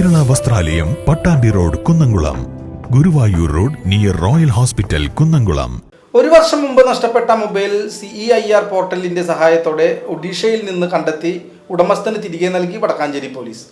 വസ്ത്രാലയം Pattambi road Kunnamkulam. Guruvayur road near Royal Hospital Kunnamkulam. ഒരു വർഷം മുമ്പ് നഷ്ടപ്പെട്ട mobile C E I R പോർട്ടലിന്റെ സഹായത്തോടെ ഒഡീഷയിൽ നിന്ന് കണ്ടെത്തി ഉടമസ്ഥന് തിരികെ നൽകി വടക്കാഞ്ചേരി പോലീസ്.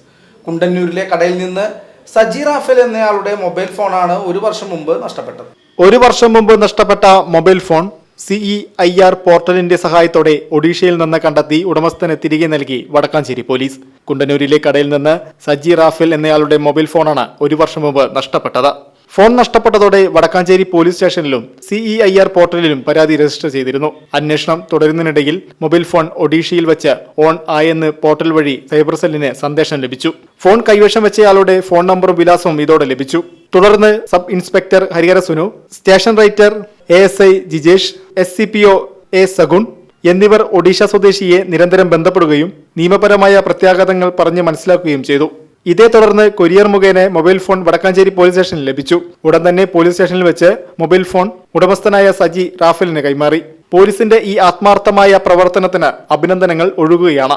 കുണ്ടന്നൂരിലെ കടയിൽ നിന്ന് സജി റാഫേൽ എന്നയാളുടെ മൊബൈൽ ഫോണാണ് ഒരു വർഷം മുമ്പ് നഷ്ടപ്പെട്ടത്. ഒരു വർഷം മുമ്പ് നഷ്ടപ്പെട്ട mobile phone C E I R പോർട്ടലിന്റെ സഹായത്തോടെ ഒഡീഷയിൽ നിന്ന് കണ്ടെത്തി ഉടമസ്ഥന് തിരികെ നൽകി വടക്കാഞ്ചേരി പോലീസ്. കുണ്ടന്നൂരിലെ കടയിൽ നിന്ന് സജി റാഫേൽ എന്നയാളുടെ മൊബൈൽ ഫോണാണ് ഒരു വർഷം മുമ്പ് നഷ്ടപ്പെട്ടത്. ഫോൺ നഷ്ടപ്പെട്ടതോടെ വടക്കാഞ്ചേരി പോലീസ് സ്റ്റേഷനിലും സിഇ ഐ ആർ പോർട്ടലിലും പരാതി രജിസ്റ്റർ ചെയ്തിരുന്നു. അന്വേഷണം തുടരുന്നതിനിടയിൽ മൊബൈൽ ഫോൺ ഒഡീഷയിൽ വെച്ച് ഓൺ ആയെന്ന് പോർട്ടൽ വഴി സൈബർ സെല്ലിന് സന്ദേശം ലഭിച്ചു. ഫോൺ കൈവശം വെച്ചയാളുടെ ഫോൺ നമ്പറും വിലാസവും ഇതോടെ ലഭിച്ചു. തുടർന്ന് sub inspector Harihara Sunu station writer A S I Jijesh S C P O A Sagun എന്നിവർ ഒഡീഷ സ്വദേശിയെ നിരന്തരം ബന്ധപ്പെടുകയും നിയമപരമായ പ്രത്യാഘാതങ്ങൾ പറഞ്ഞ് മനസ്സിലാക്കുകയും ചെയ്തു. ഇതേ തുടർന്ന് കൊരിയർ മുഖേന മൊബൈൽ ഫോൺ വടക്കാഞ്ചേരി പോലീസ് സ്റ്റേഷനിൽ ലഭിച്ചു. ഉടൻ തന്നെ പോലീസ് സ്റ്റേഷനിൽ വെച്ച് മൊബൈൽ ഫോൺ ഉടമസ്ഥനായ സജി റാഫേലിന് കൈമാറി. പോലീസിന്റെ ഈ ആത്മാർത്ഥമായ പ്രവർത്തനത്തിന് അഭിനന്ദനങ്ങൾ ഒഴുകുകയാണ്.